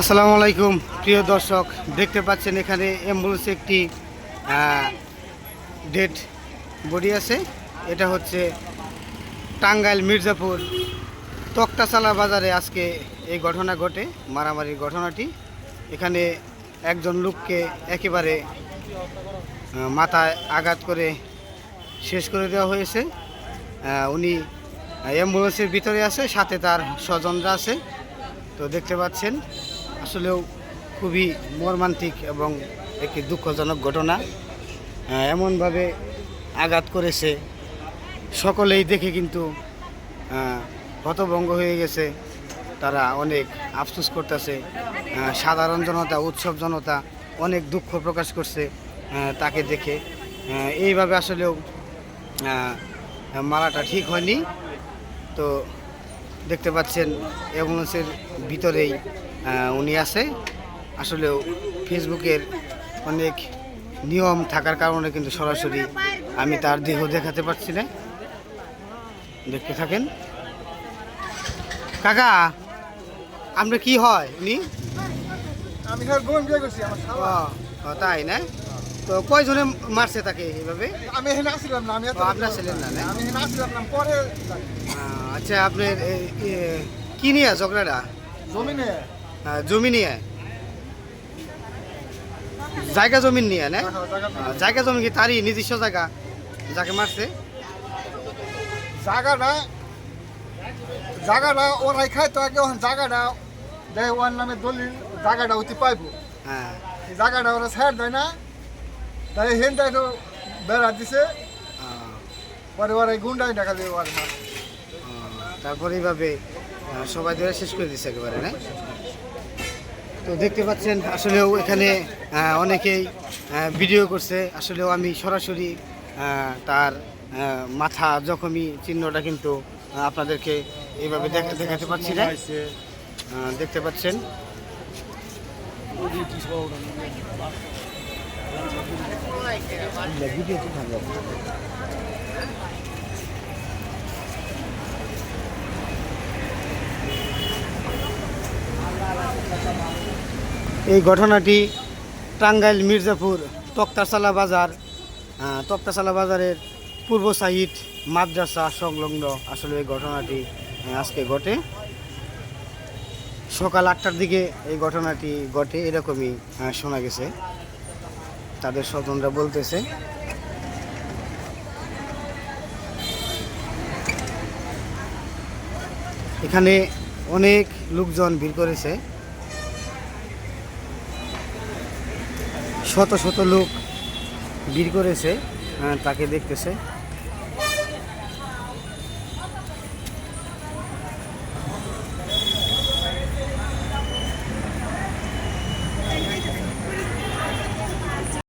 আসসালামু আলাইকুম, প্রিয় দর্শক, দেখতে পাচ্ছেন এখানে অ্যাম্বুলেন্সে একটি ডেড বডি আছে। এটা হচ্ছে টাঙ্গাইল মির্জাপুর তক্তাচালা বাজারে আজকে এই ঘটনা ঘটে, মারামারির ঘটনাটি। এখানে একজন লোককে একেবারে মাথায় আঘাত করে শেষ করে দেওয়া হয়েছে। উনি অ্যাম্বুলেন্সের ভিতরে আছে, সাথে তার স্বজনরা আছে। তো দেখতে পাচ্ছেন আসলেও খুবই মর্মান্তিক এবং একটি দুঃখজনক ঘটনা। এমনভাবে আঘাত করেছে। সকলেই দেখে কিন্তু হতভঙ্গ হয়ে গেছে। তারা অনেক আফসোস করতেছে। সাধারণ জনতা, উৎসব জনতা অনেক দুঃখ প্রকাশ করছে তাকে দেখে। এইভাবে আসলেও মারাটা ঠিক হয়নি। তো দেখতে পাচ্ছেন অ্যাম্বুলেন্সের ভিতরেই উনি আছে। আসলেও ফেসবুকের অনেক নিয়ম থাকার কারণে কিন্তু সরাসরি আমি তার দেহ দেখাতে পারছি না। দেখতে থাকেন। কাকা আপনার কি হয় উনি? আমার তাই না? তো কয়জনে মারছে তাকে এইভাবে? আমি এখানে আসছিলাম না আমি আপনার ছিলেন না, না? আমি এখানে আসছিলাম না পরে আচ্ছা আপনার কি নিয়ে ঝগড়াটা? জমি নিয়ে? জায়গা জমিন নিয়ে না? জায়গা জমি। কি তারই নিজস্ব জায়গা? যাকে মারছে? জায়গাটা জায়গাটা ওরাই খায় তো আগে জায়গাটা দেয় ওর নামে দলিল জায়গাটা অতি পাইবো। হ্যাঁ। জায়গাটা ওরা ছাড় দেয় না তাই হেনটা একটু বেড়া দিছে। পরে ওরা এই গুন্ডাই দেখা দিয়ে ওর তারপর এইভাবে সবাই ধরে শেষ করে দিচ্ছে একেবারে না? তো দেখতে পাচ্ছেন, আসলেও এখানে অনেকেই ভিডিও করছে। আসলেও আমি সরাসরি তার মাথা জখমি চিহ্নটা কিন্তু আপনাদেরকে এইভাবে দেখা- দেখাতে পারছি না। দেখতে পাচ্ছেন। এই ঘটনাটি টাঙ্গাইল মির্জাপুর তক্তাশালা বাজার আহ, তক্তাশালা বাজারের পূর্ব সাইড মাদ্রাসা সংলগ্ন আসলে এই ঘটনাটি আজকে ঘটে। সকাল আটটার দিকে এই ঘটনাটি ঘটে এরকমই শোনা গেছে। তাদের স্বজনরা বলতেছে। এখানে অনেক লোকজন ভিড় করেছে। শত শত লোক ভিড় করেছে আহ, তাকে দেখতেছে।